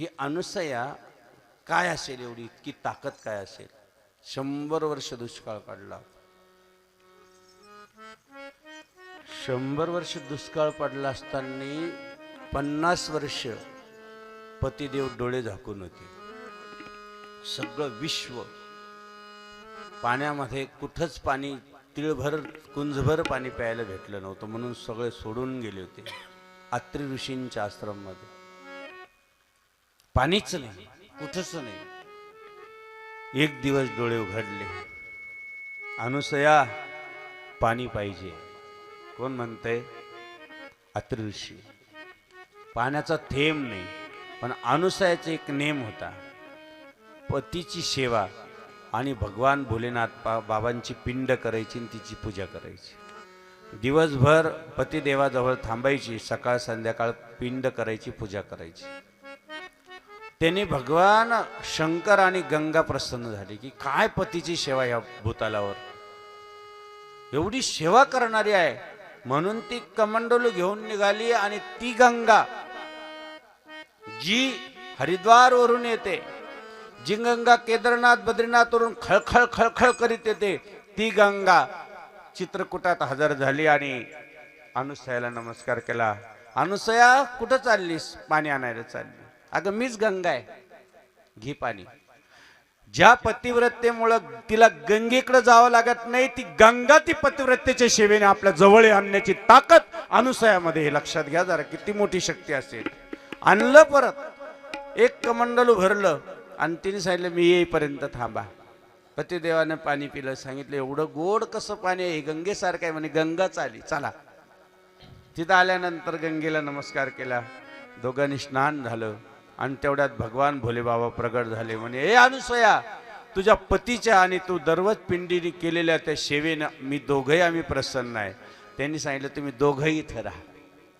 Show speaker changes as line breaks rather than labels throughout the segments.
ही अनुसया काय असेल एवढी? इतकी ताकद काय असेल? शंभर वर्ष दुष्काळ पडला. शंभर वर्ष दुष्काळ पडला असताना पन्नास वर्ष पतिदेव डोळे झाकून होते. सगळं विश्व पाण्यामध्ये कुठंच पाणी तिळभर कुंजभर पाणी प्यायला भेटलं नव्हतं म्हणून सगळे सोडून गेले होते. आत्री ऋषींच्या आश्रममध्ये. पाणीच नाही कुठंच नाही. एक दिवस डोळे उघडले. अनुसया पाणी पाहिजे. कोण म्हणतंय? अत्रि पाण्याचा थेंब नाही पण अनुसयाचा एक नेम होता. पतीची सेवा आणि भगवान भोलेनाथ बा बाबांची पिंड करायची आणि तिची पूजा करायची. दिवसभर पतिदेवाजवळ थांबायची सकाळ संध्याकाळ पिंड करायची पूजा करायची. त्याने भगवान शंकर आणि गंगा प्रसन्न झाले की काय पतीची सेवा या भूतालावर? एवढी सेवा करणारी आहे. म्हणून ती कमंडोलू घेऊन निघाली आणि ती गंगा जी हरिद्वार वरून येते जी गंगा केदारनाथ बद्रीनाथ वरून खळखळ खळखळ करीत येते ती गंगा चित्रकूटात हजर झाली आणि अनुसयाला नमस्कार केला. अनुसया कुठं चाललीस? पाणी आणायला चालली. अगं मीच गंगा आहे. घे पाणी. ज्या पतिव्रतेमुळं तिला गंगेकडे जावं लागत नाही ती गंगा ती पतिव्रतेच्या सेवेने आपल्या जवळ आणण्याची ताकद अनुसयामध्ये हे लक्षात घ्या जरा किती मोठी शक्ती असेल. आणलं परत. एक कमंडल भरलं आणि तिने सांगितलं मी येईपर्यंत थांबा. पतिदेवानं पाणी पिलं. सांगितलं एवढं गोड कसं पाणी आहे? हे गंगेसारखं आहे. म्हणे गंगाच आली चला. तिथं आल्यानंतर गंगेला नमस्कार केला. दोघांनी स्नान झालं. आणि तेवढ्यात भगवान भोलेबाबा प्रगट झाले. म्हणे ए अनुसया तुझ्या पतीच्या आणि तू दरवत पिंडीने केलेल्या त्या सेवेनं मी दोघंही आम्ही प्रसन्न आहे. त्यांनी सांगितलं तुम्ही दोघंही इथं राहा.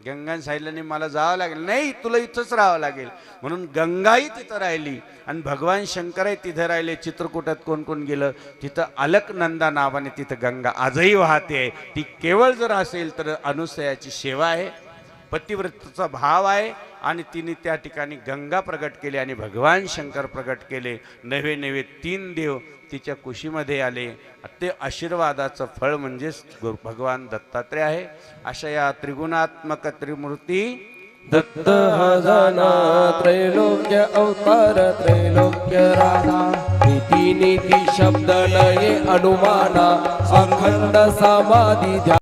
गंगाने सांगितलं मला जावं लागेल. नाही तुला इथंच राहावं लागेल. म्हणून गंगाही तिथं राहिली आणि भगवान शंकरही तिथं राहिले. चित्रकूटात कोण कोण गेलं? तिथं अलकनंदा नावाने तिथं गंगा आजही वाहते. आहे ती केवळ जर असेल तर अनुसयाची सेवा आहे. पतिव्रतेचा भाव आहे आणि तिने त्या ठिकाणी गंगा प्रगट केली आणि भगवान शंकर प्रगट केले. नवे नवे तीन देव तिच्या कुशीमध्ये आले. ते आशीर्वादाचं फळ म्हणजेच भगवान दत्तात्रय आहे. अशा या त्रिगुणात्मक त्रिमूर्ती
दत्त हजाना त्रैलोक्य अवतार त्रैलोक्य राधा नीती नीती शब्द लये अनुमाना अखंड समाधी